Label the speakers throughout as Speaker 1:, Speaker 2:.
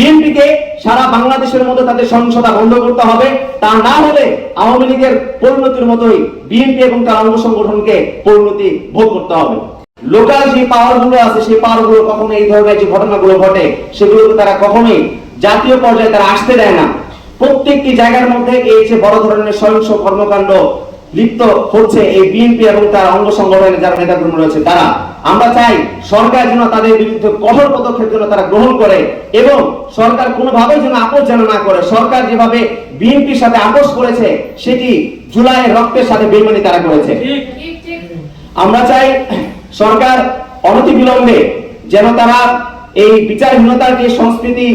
Speaker 1: বিএনপিকে সারা বাংলাদেশের মধ্যে তাদের সহিংসতা বন্ধ করতে হবে। তা না হলে আওয়ামী লীগের পরিণতির মতোই বিএনপি এবং তার অঙ্গ সংগঠনকে পরিণতি ভোগ করতে হবে। লোকাল যে পাওয়ারগুলো আছে, সেই পাওয়ারগুলো কখনো এই ধরনের যে ঘটনাগুলো ঘটে, সেগুলোকে তারা কখনোই জাতীয় পর্যায়ে তারা আসতে দেয় না। প্রত্যেকটি জায়গার মধ্যে এই যে বড় ধরনের সহিংস কর্মকাণ্ড লিপ্ত হচ্ছে এই বিএনপি এবং তার অঙ্গ সংগঠনের যারা নেতাকর্মী রয়েছে তারা। আমরা চাই সরকার যেন তাদের বিরুদ্ধে কঠোর পদক্ষেপ যেন তারা গ্রহণ করে এবং সরকার কোনোভাবেই যেন আপোষ যেন না করে। সরকার যেভাবে বিএনপির সাথে আপোষ করেছে সেটি জুলাইয়ের রক্তের সাথে বেমানি তারা করেছে। আমরা চাই সরকার অনতি বিলম্বে যেন তারা এই বিচারহীনতার যে সংস্কৃতি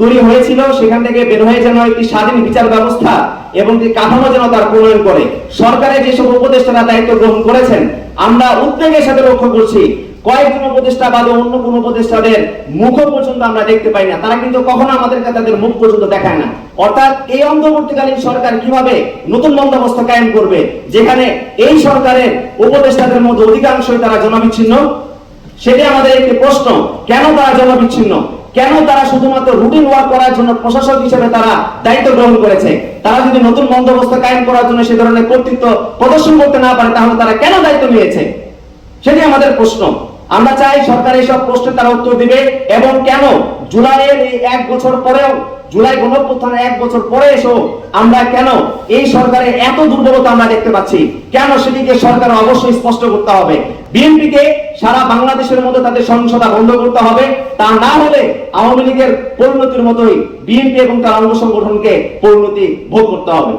Speaker 1: তৈরি হয়েছিল, সেখান থেকে বের হয়ে যেন একটি স্বাধীন বিচার ব্যবস্থা এবং যে কাঠামো যেন তার প্রণয়ন করে। সরকারের যেসব উপদেষ্টারা দায়িত্ব গ্রহণ করেছেন, আমরা উদ্বেগের সাথে লক্ষ্য করছি। কয়েকজন উপদেষ্টা বাদে অন্য কোন উপদেষ্টাদের মুখ পর্যন্ত আমরা দেখতে পাই না। তারা কিন্তু কখনো আমাদেরকে তাদের মুখ পর্যন্ত দেখায় না। অর্থাৎ এই অন্তর্বর্তীকালীন সরকার কীভাবে নতুন বন্দোবস্ত কায়েম করবে, যেখানে এই সরকারের উপদেষ্টাদের মধ্যে অধিকাংশই তারা জনবিচ্ছিন্ন? সেটি আমাদের একটি প্রশ্ন। কেন তারা জনবিচ্ছিন্ন? কেন তারা শুধুমাত্র রুটিন ওয়ার্ক করার জন্য প্রশাসক হিসেবে তারা দায়িত্ব গ্রহণ করেছে? তারা যদি নতুন বন্দোবস্ত কায়েম করার জন্য সে ধরনের কর্তৃত্ব প্রদর্শন করতে না পারে, তাহলে তারা কেন দায়িত্ব নিয়েছে? সেটি আমাদের প্রশ্ন। আমরা চাই সরকার এইসব প্রশ্নের তারা উত্তর দিবে এবং কেন জুলাইয়ের এই এক বছর পরেও, জুলাই গণপ্রথান এক বছর পরে এসেও আমরা কেন এই সরকারের এত দুর্বলতা আমরা দেখতে পাচ্ছি? কেন সেটিকে সরকার অবশ্যই স্পষ্ট করতে হবে? বিএনপিকে সারা বাংলাদেশের মধ্যে তাদের সহিংসতা বন্ধ করতে হবে। তা না হলে আওয়ামী লীগের পরিণতির মতোই বিএনপি এবং তার অঙ্গ সংগঠনকে পরিণতি ভোগ করতে হবে।